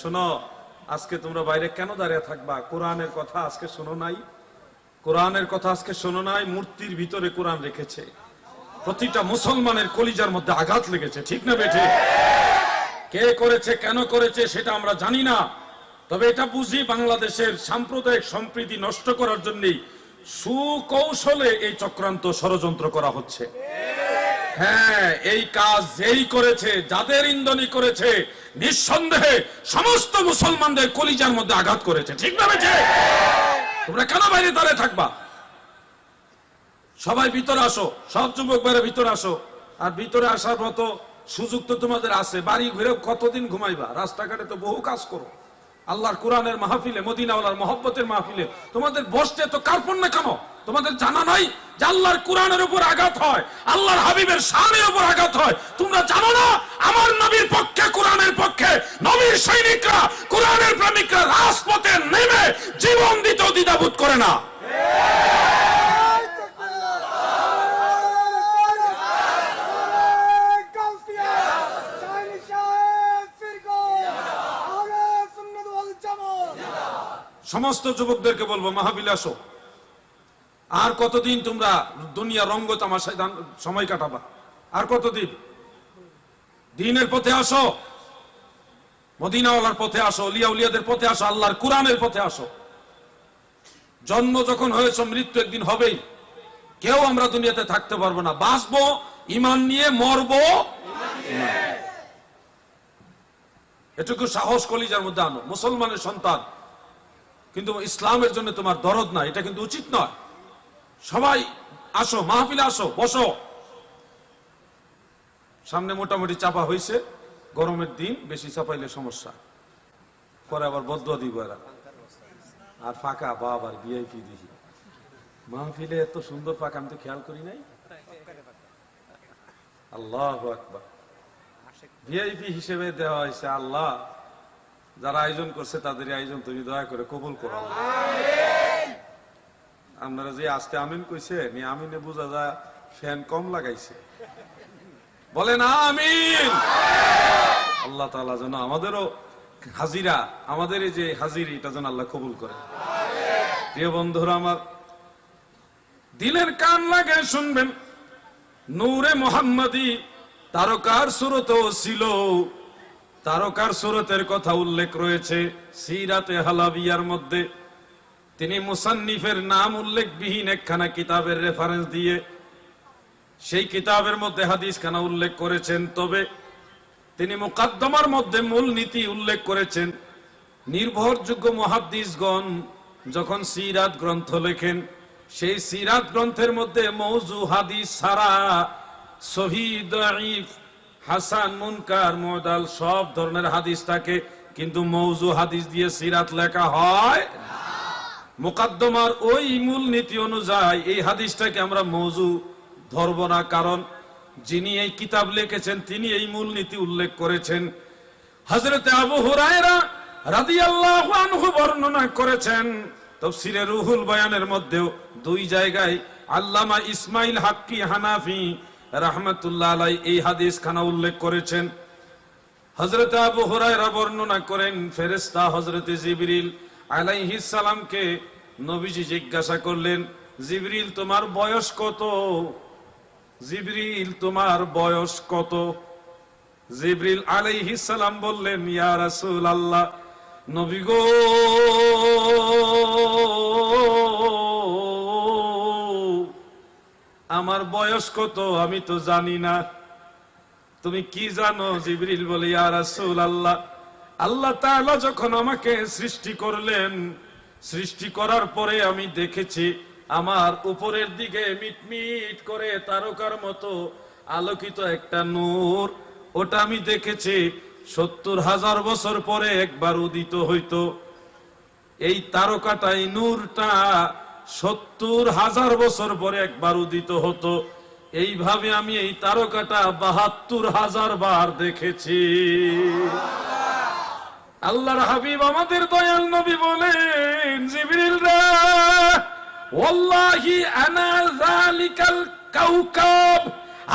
শোনো, আজকে তোমরা বাইরে কেন দাঁড়িয়ে থাকবা? কোরআনের কথা আজকে শোনো নাই? কোরআনের কথা আজকে শোনো নাই, মূর্তির ভিতরে কোরআন রেখেছে। প্রতিটা মুসলমানের কলিজার মধ্যে আঘাত লেগেছে, ঠিক না বেঠে? কে করেছে, কেন করেছে, সেটা আমরা জানি না। তবে এটা বুঝি বাংলাদেশের সাম্প্রদায়িক সম্প্রীতি নষ্ট করার জন্যই সুকৌশলে এই চক্রান্ত ষড়যন্ত্র করা হচ্ছে। হ্যাঁ এই কাজ যেই করেছে, যাদের ইন্ধনী করেছে, নিঃসন্দেহে সমস্ত মুসলমানদের কলিজার মধ্যে আঘাত করেছে। ঠিক না তোমরা কেন বাইরে দাঁড়িয়ে থাকবা? সবাই ভিতরে আসো, সব যুবক বাইরে ভিতরে আসো। আর ভিতরে আসার মতো সুযোগ তো তোমাদের আছে। বাড়ি ঘুরে কতদিন ঘুমাইবা? রাস্তাঘাটে তো বহু কাজ করো। আল্লাহর কোরআনের মাহফিলে, মদিনাওয়ালার মহব্বতের মাহফিলে। তোমাদের বসতে তো কার্পণ্য কেন তোমাদের জানা নাই যে আল্লাহর কোরআনের উপর আঘাত হয়, আল্লাহর হাবিবের শানের উপর আঘাত হয়। তোমরা জানো না, আমার নবীর পক্ষে, কোরআনের পক্ষে নবীর সৈনিকরা, কোরআনের প্রেমিকরা রাজপথে নেমে জীবন দিতেও দ্বিধাবোধ করে না। সমস্ত যুবকদেরকে বলব মাহফিলে আসো। আর কতদিন তোমরা দুনিয়া রঙ্গ তামাশায় সময় কাটাবা? আর কতদিন? দিনের পথে আসো। মদিনাওয়ালার পথে আসো লিয়া উলিয়াদের পথে আসো, আল্লাহর কোরআনের পথে আসো। জন্ম যখন হয়েছে, মৃত্যু একদিন হবেই। কেউ আমরা দুনিয়াতে থাকতে পারব না। বাঁচবো ইমান নিয়ে মরবো। এটুকু সাহস কলিজার মধ্যে আনো। মুসলমানের সন্তান। কিন্তু ইসলামের জন্য তোমার দরদ না এটা কিন্তু উচিত নয়। সবাই আসো, মাহফিলে আসো, বসো। সামনে মোটামুটি চাপা হয়েছে গরমের দিন, বেশি চাপাইলে সমস্যা। পরে আবার বদ্ধ দিব এরা। আর ফাঁকা বাবার ভিআইপি দিহি মাহফিলে এত সুন্দর ফাঁকা, আমি তো খেয়াল করি নাই। আল্লাহ আকবার। ভিআইপি হিসেবে দেওয়া হয়েছে আল্লাহ। যারা আয়োজন করছে তাদের আয়োজন তুমি দয়া করে কবুল করো। আল্লাহ। আপনারা যে আজকে আমিন কইছে, নি আমিনে বোঝা যায় ফ্যান কম লাগাইছে। বলেন আমিন! আল্লাহ তাআলা যেন আমাদেরও হাজিরা, আমাদের এই যে হাজিরি, এটা যেন আল্লাহ কবুল করে। প্রিয় বন্ধুরা আমার, দিলের কান লাগে শুনবেন, নূরে মোহাম্মদী তারকার সুরতও ছিল। তারকার সুরতের কথা উল্লেখ রয়েছে, সিরাতে হালাবিয়ার মধ্যে। তিনি মুসান্নিফের নাম উল্লেখবিহীন একখানা কিতাবের রেফারেন্স দিয়ে সেই কিতাবের মধ্যে হাদিস খানা উল্লেখ করেছেন। তবে তিনি মুকাদ্দমার মধ্যে মূল নীতি উল্লেখ করেছেন। নির্ভরযোগ্য মহাদ্দিসগণ যখন সিরাত গ্রন্থ লেখেন, সেই সিরাত গ্রন্থের মধ্যে মৌজু হাদিস সারা শহীদ হাসান, মুনকার, মোদাল সব ধরনের হাদিস থাকে। কিন্তু মৌজু হাদিস দিয়ে সিরাত লেখা হয় মোকাদ্দমার ওই মূল নীতি অনুযায়ী এই হাদিসটাকে আমরা মৌজু ধরব না, কারণ যিনি এই কিতাব লিখেছেন, তিনি এই মূল নীতি উল্লেখ করেছেন। হজরতে আবু হুরায়রা রাদিয়াল্লাহু আনহু বর্ণনা করেছেন, তফসিরে রুহুল বয়ানের মধ্যেও দুই জায়গায়, আল্লামা ইসমাইল হাক্কি হানাফি রাহমাতুল্লাহ আলাই এই হাদিস খানা উল্লেখ করেছেন। হজরত আবু হুরায়রা বর্ণনা করেন, ফেরেশতা হজরতে জিবরিল আলাইহিস সালামকে নবীজি জিজ্ঞাসা করলেন, জিবরিল, তোমার বয়স কত? জিবরিল, তোমার বয়স কত? জিবরিল আলাইহিস সালাম বললেন, ইয়া রাসূল আল্লাহ নবী গো, আমার বয়স কত আমি তো জানি না। তুমি কি জানো? জিবরিল বলে, ইয়া রাসূল আল্লাহ আল্লাহ তাআলা যখন আমাকে সৃষ্টি করলেন সৃষ্টি করার পরে আমি দেখেছি আমার উপরের দিকে মিটমিট করে তারকার মতো আলোকিত একটা নূর। ওটা আমি দেখেছি সত্তর হাজার বছর পরে একবার উদিত হইতো। এই তারকাটাই নূরটা সত্তর হাজার বছর পরে একবার উদিত হতো। এইভাবে আমি এই তারকাটা বাহাত্তর হাজার বার দেখেছি। আল্লাহর হাবিব আমাদের দয়াল নবী বলেন, জিবরিল কাউকাব,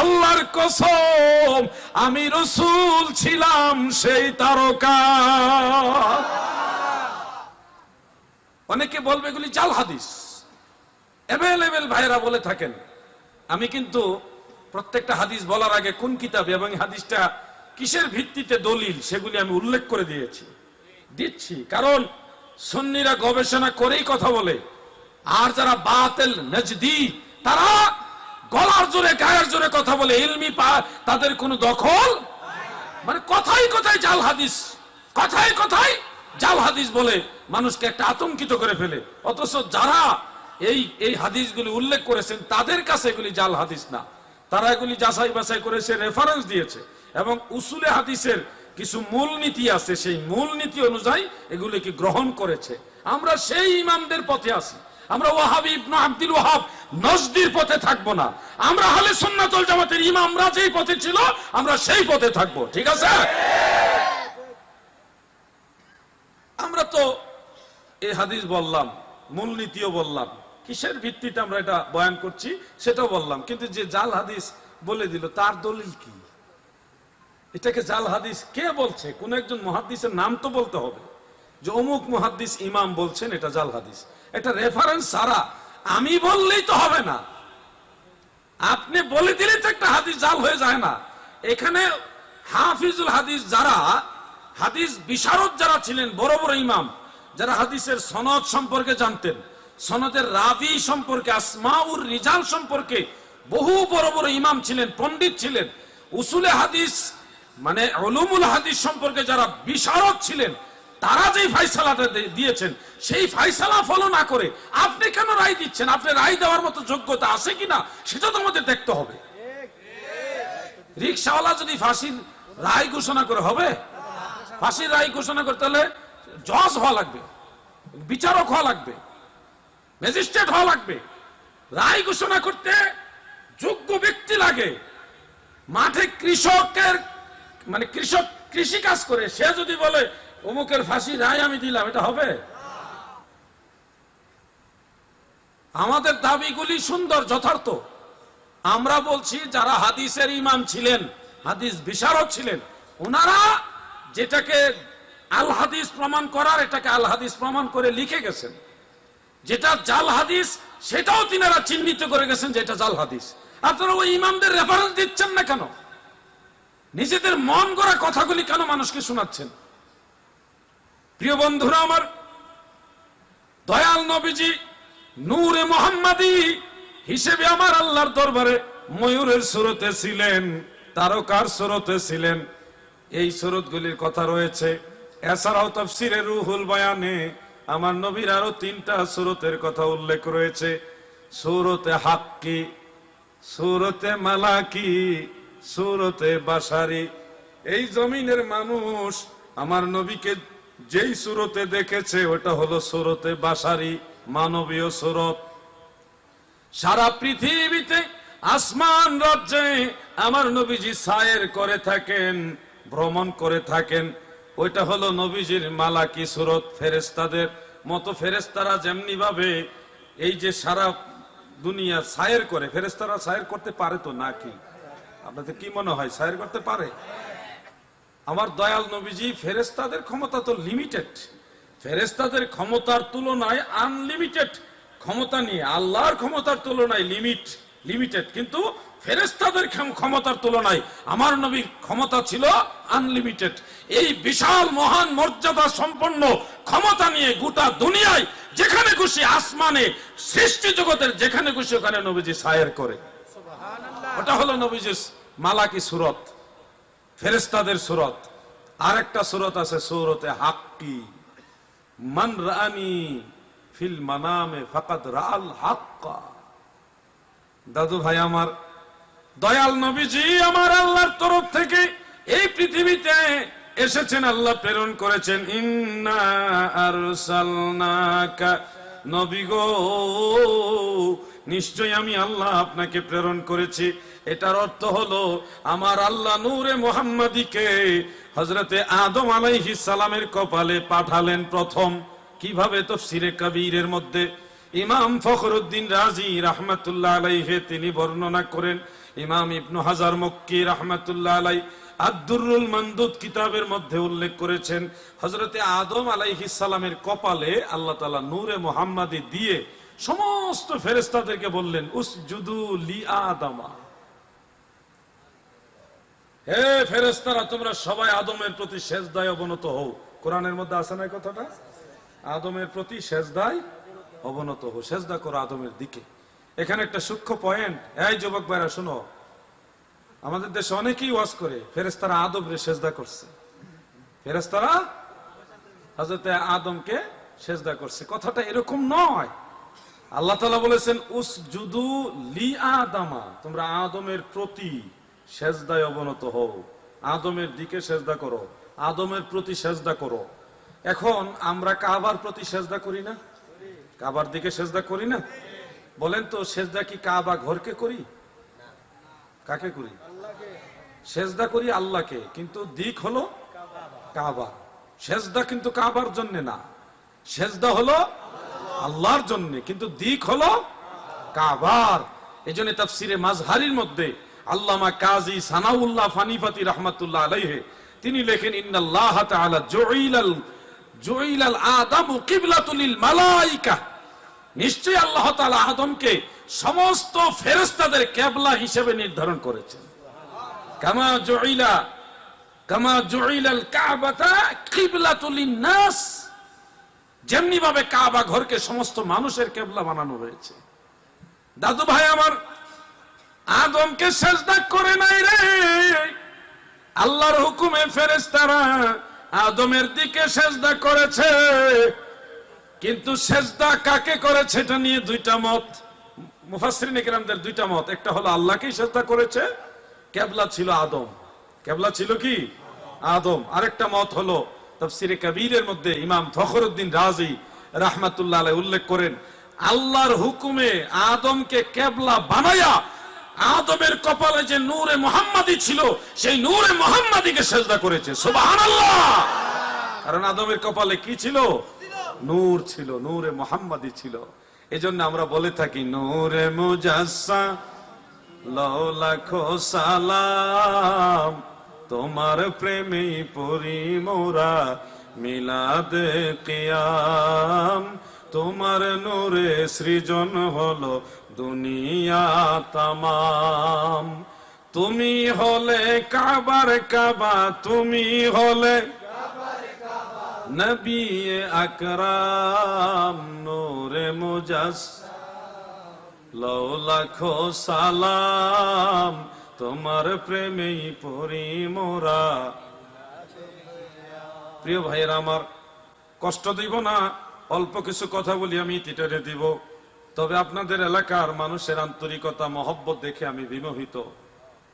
আল্লাহর কসম, আমি রসুল ছিলাম সেই তারকা। অনেকে বলবে এগুলি জাল হাদিস। অ্যাভেলেবেল ভাইরা বলে থাকেন, আমি কিন্তু প্রত্যেকটা হাদিস বলার আগে কোন কিতাব এবং হাদিসটা কিসের ভিত্তিতে দলিল সেগুলি আমি উল্লেখ করে দিয়েছি? দিচ্ছি। কারণ সন্নিরা গবেষণা করেই কথা বলে। আর যারা বাতেল, নজদি, তারা গলার জোরে, গায়ের জোরে কথা বলে। ইলমি পা, তাদের কোনো দখল মানে কথাই কথাই জাল হাদিস। কথাই কথাই জাল হাদিস বলে মানুষকে একটা আতঙ্কিত করে ফেলে। অথচ যারা এই এই হাদিসগুলি উল্লেখ করেছেন, তাদের কাছে এগুলি জাল হাদিস না। তারা এগুলি যাচাই বাছাই করেছে রেফারেন্স দিয়েছে। এবং উসুলে হাদিসের কিছু মূল নীতি আছে, সেই মূল নীতি অনুযায়ী এগুলিকে গ্রহণ করেছে। আমরা সেই ইমামদের পথে আছি। আমরা ওয়াহাবি ইবনে আব্দুল ওয়াহাব নজদির পথে থাকব না। আমরা হলে সুন্নাতুল জামাতের ইমামরা যেই পথে ছিল, আমরা সেই পথে থাকব। ঠিক আছে? আমরা তো এই হাদিস বললাম, মূলনীতিও বললাম। কিসের ভিত্তিতে আমরা এটা বয়ান করছি, সেটাও বললাম। কিন্তু যে জাল হাদিস বলে দিল, তার দলিল কি? এটাকে জাল হাদিস কে বলছে? কোন একজন মহাদিসের নাম তো বলতে হবে। যে অমুক মহাদিস ইমাম বলছেন, এটা জাল হাদিস। এটা রেফারেন্স সারা আমি বললেই তো হবে না। আপনি বলে দিলে তো একটা হাদিস জাল হয়ে যায় না। এখানে হাফিজুল হাদিস যারা, হাদিস বিশারদ যারা ছিলেন, বড় বড় ইমাম, যারা হাদিসের সনদ সম্পর্কে জানতেন, সনদের রাবি সম্পর্কে, আসমাউর রিজাল সম্পর্কে বহু বড় বড় ইমাম ছিলেন, পণ্ডিত ছিলেন। উসুলে হাদিস মানে অলুমুল হাদিস সম্পর্কে যারা বিশারদ ছিলেন, তারা যেই ফাইসালাটা দিয়েছেন, সেই ফাইসালা ফলো না করে আপনি কেন রায় দিচ্ছেন? আপনি রায় দেওয়ার মতো যোগ্যতা আছে কিনা, সেটা তো আমাদের দেখতে হবে। রিক্সাওয়ালা যদি ফাঁসির রায় ঘোষণা করে, হবে? ফাঁসির রায় ঘোষণা করতে হলে জজ হওয়া লাগবে, বিচারক হওয়া লাগবে, ম্যাজিস্ট্রেট হওয়া লাগবে। রায় ঘোষণা করতে যোগ্য ব্যক্তি লাগে। মাঠে কৃষকের মানে কৃষক কৃষি কাজ করে, সে যদি বলে, অমুকের ফাঁসি রায় আমি দিলাম, এটা হবে? আমাদের দাবিগুলি সুন্দর, যথার্থ। আমরা বলছি, যারা হাদিসের ইমাম ছিলেন, হাদিস বিশারদ ছিলেন, ওনারা যেটাকে আল হাদিস প্রমাণ করার, এটাকে আল হাদিস প্রমাণ করে লিখে গেছেন। যেটা জাল হাদিস, সেটাও তিনারা চিহ্নিত করে গেছেন যে এটা জাল হাদিস। আপনারা ওই ইমামদের রেফারেন্স দিচ্ছেন না কেন? নিজেদের মন গড়া কথাগুলি কেন মানুষকে শোনাচ্ছেন? প্রিয় বন্ধুরা আমার, দয়াল নবীজি নূরে মোহাম্মদী হিসেবে আমার আল্লাহর দরবারে ময়ূরের সুরতে ছিলেন, তারকার সুরতে ছিলেন। এই সুরতগুলির কথা রয়েছে। এছাড়াও তফসিরে রুহুল বয়ানে আমার নবীর আরও তিনটা সুরতের কথা উল্লেখ রয়েছে। সুরতে হাক্কি, সুরতে মালাকি সুরতে বাসারি, এই জমিনের মানুষ আমার নবীকে যেই সুরতে দেখেছে, ওটা হলো সুরতে বাসারি, মানবীয় সুরত। সারা পৃথিবীতে আসমান রাজ্যে আমার নবীজি সায়ের করে থাকেন, ভ্রমণ করে থাকেন। ওইটা হলো নবীজির মালাকি সুরত ফেরেস্তাদের মতো ফেরেস্তারা যেমনি ভাবে এই যে সারা দুনিয়া সায়ের করে ফেরেস্তারা সায়ের করতে পারে তো নাকি? আপনাদের কি মনে হয় সায়ের করতে পারে? আমার দয়াল নবীজি ফেরেস্তাদের ক্ষমতা তো লিমিটেড ফেরেস্তাদের ক্ষমতার তুলনায় আনলিমিটেড ক্ষমতা নিয়ে, আল্লাহর ক্ষমতার তুলনায় লিমিট লিমিটেড কিন্তু ফেরেস্তাদের ক্ষমতার তুলনায় আমার নবীর ক্ষমতা ছিল আনলিমিটেড এই বিশাল, মহান মর্যাদা সম্পন্ন ক্ষমতা নিয়ে গোটা দুনিয়ায় যেখানে খুশি আসমানে, সৃষ্টি জগতের যেখানে খুশি, ওখানে নবীজি সায়ের করে। ওটা হলো নবীজি মালাকি সুরত ফেরেস্তাদের সুরত। আরেকটা সুরত আছে সুরতে হাক্কি। মান রানি ফিল মানামে ফাকাদ রাল হাক্কা। দাদু ভাই আমার, দয়াল নবীজি আমার আল্লাহর তরফ থেকে এই পৃথিবীতে এসেছেন, আল্লাহ প্রেরণ করেছেন। ইন্না আরসালনাকা, নবী গো নিশ্চয় আমি আল্লাহ আপনাকে প্রেরণ করেছি। এটার অর্থ হলো, আমার আল্লাহ নূরে মোহাম্মদীকে হজরতে আদম আলাইহিস সালামের কপালে পাঠালেন প্রথম। কীভাবে? তফসিরে কবিরের মধ্যে। ইমাম ফখরুদ্দিন রাজি রাহমাতুল্লাহ আলাইহে তিনি বর্ণনা করেন, ইমাম ইবনু হাজার মক্কি রহমতুল্লাহ আলাই আব্দুরুল মন্দুদ কিতাবের মধ্যে উল্লেখ করেছেন হজরতে আদম আলাইহিস সালামের কপালে আল্লাহ তাআলা নূরে মোহাম্মদি দিয়ে সমস্ত ফেরেশতাদেরকে বললেন, উসজুদু লি আদামা। হে ফেরেশতারা, তোমরা সবাই আদমের প্রতি সেজদায় অবনত হও। কোরআনের মধ্যে আছে না কথাটা? আদমের প্রতি সেজদায় অবনত হও। সেজদা করো আদমের দিকে। এখানে একটা সূক্ষ্ম পয়েন্ট এই যুবক ভাইরা, শোনো। আমাদের দেশে অনেকেই ওয়াজ করে, ফেরেশতারা আদমরে সেজদা করছে। ফেরেশতারা হযরতে আদমকে সেজদা করছে। কথাটা এরকম নয়। আল্লাহ তাআলা বলেছেন, উসজুদু লি আদামা। তোমরা আদমের প্রতি সেজদায় অবনত হও। আদমের দিকে সেজদা করো, আদমের প্রতি সেজদা করো। এখন আমরা কাবার প্রতি সেজদা করি না? কাবার দিকে সেজদা করি না? বলেন তো, সেজদা কি কাবা ঘরকে করি? কাকে করি? সেজদা করি আল্লাহকে, কিন্তু দিক হলো কাবা। সেজদা কিন্তু কাবার জন্য না। সেজদা হলো আল্লাহর জন্য। কিন্তু দিক হলো কাবার। এই জন্য তাফসিরে মাজহারির মধ্যে আল্লামা কাজী সানাউল্লাহ ফানিফাতি রহমাতুল্লাহ আলাইহে, তিনি লেখেন, ইন্নাল্লাহ তাআলা জুইলাল জুইলাল আদামু কিবলাতুল মালাইকা। নিশ্চয়ই আল্লাহ তাআলা আদমকে সমস্ত ফেরেশতাদের কেবলা হিসেবে নির্ধারণ করেছেন। কামা জুইলা কামা জুইলাল কাবাতা কিবলাতুল নাস। যেমনি ভাবে কাবা ঘরকে সমস্ত মানুষের কেবলা বানানো হয়েছে। দাদু ভাই আমার, আদমকে সেজদা করে নাই রে। আল্লাহর হুকুমে ফেরেশতারা আদমের দিকে সেজদা করেছে। কিন্তু সেজদা কাকে করেছে এটা নিয়ে দুইটা মত ইকরামদের দুইটা মত। একটা হলো আল্লাহকেই সেজদা করেছে, কেবলা ছিল আদম। কেবলা ছিল কি? আদম। আরেকটা মত হলো তাফসিরে কাবীরের মধ্যে ইমাম ফখরুদ্দিন রাজি রাহমাতুল্লাহ উল্লেখ করেন, আল্লাহর হুকুমে আদমকে কেবলা বানায়া আদমের কপালে যে নূরে মোহাম্মদী ছিল, সেই নূরে মোহাম্মদীকে সেজদা করেছে। সুবহানাল্লাহ! কারণ আদমের কপালে কি ছিল? নূর ছিল, নূরে মোহাম্মদী ছিল। এজন্য আমরা বলে থাকি, নূরে মুজাসসা লও লাখো সালাম। তোমার প্রেমে পরি মোরা মিলাদ কিয়াম। তোমার নূরে সৃজন হলো দুনিয়া তামাম। তুমি হলে কাবার কাবা, তুমি হলে নবী আকরাম, নূরে মুজাস লও লাখো সালাম। তোমার প্রেমেই পরি মোরা। প্রিয় ভাইয়েরা আমার, কষ্ট দিব না, অল্প কিছু কথা বলি আমি তিটারে দিব। তবে আপনাদের এলাকার মানুষের আন্তরিকতা, মহব্বত দেখে আমি বিমোহিত।